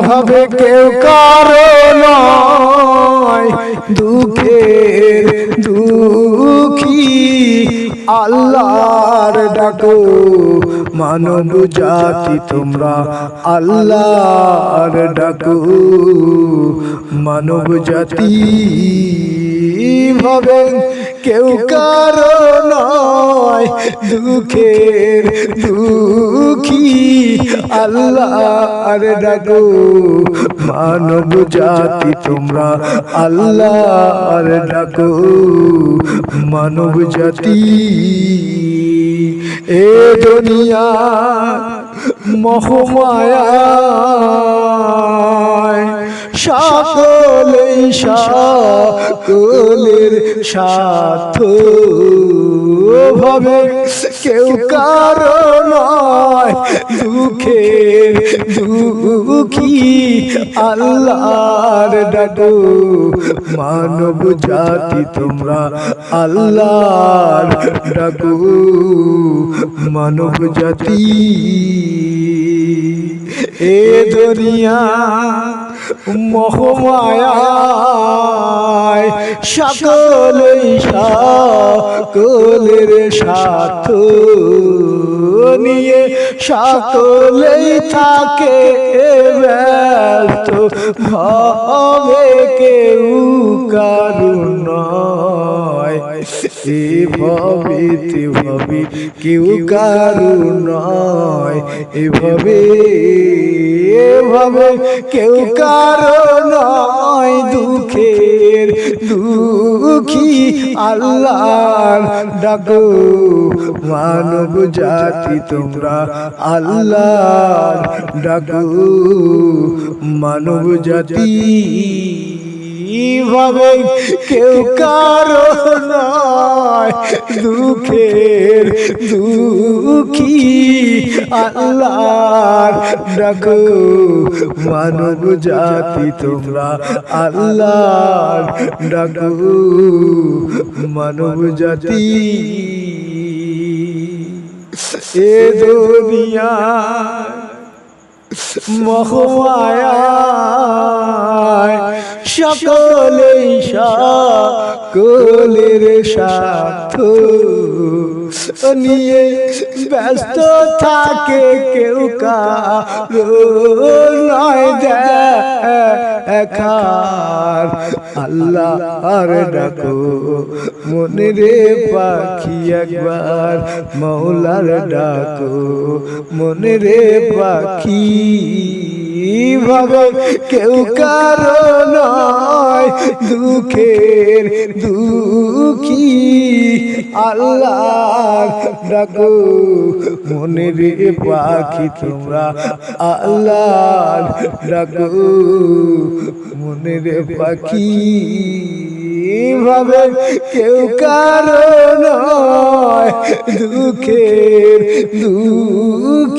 ভাবে কেউ কারণ দুঃখের দুঃখী আল্লাহর ডাকো মানব জাতি তোমরা আল্লাহর ডাকো মানব জাতি ভাবে কেউ কারণ দুঃখের দুঃখী। আল্লাহ আল্লাহর ডাকো, মানব জাতি তোমরা। আল্লাহ আল্লাহর ডাকো, মানব জাতি। এ দুনিয়া মহমায়া সকলেই সকলের সাথ। ভাবে কেউ কারণ দুঃখে দুঃখী আল্লাহর ডাকো। মানব জাতি তোমরা আল্লাহর ডাকো। মানব জাতি এ দুনিয়া মহমায় সকল সকলের সাথ নিয়ে সকলেই থাকে ব্যস্ত ভাবে কেউ এভাবে তেভাবে কেউ কারুণ নয়। এভাবে এভাবে কেউ কারণ নয়। দুঃখের দুঃখী আল্লাহর ডাকো। মানব জাতি তোমরা আল্লাহর ডাকো। মানব জাতি ভাবে কেউ কারণ নয়, দুঃখের দুঃখী আল্লাহর ডাকো। মানব জাতি তোমরা আল্লাহর ডাকো। মানব জাতি। এ দুনিয়া মহমায় সকলেই সকলের সাথ নিয়ে ব্যস্ত থাকে কেউ কারয় দেখার আল্লাহর ডাকো। মনে রে পাখি একবার মৌলার ডাকো। মনে রে পাখি ভাবে কেউ কারণ দুঃখের দুঃখী আল্লাহ ডাকো মনে রে পাখি তোমরা আল্লাহ ডাকো মনে রে পাখি। ভাবে কেউ কারণ দুঃখের দুঃখী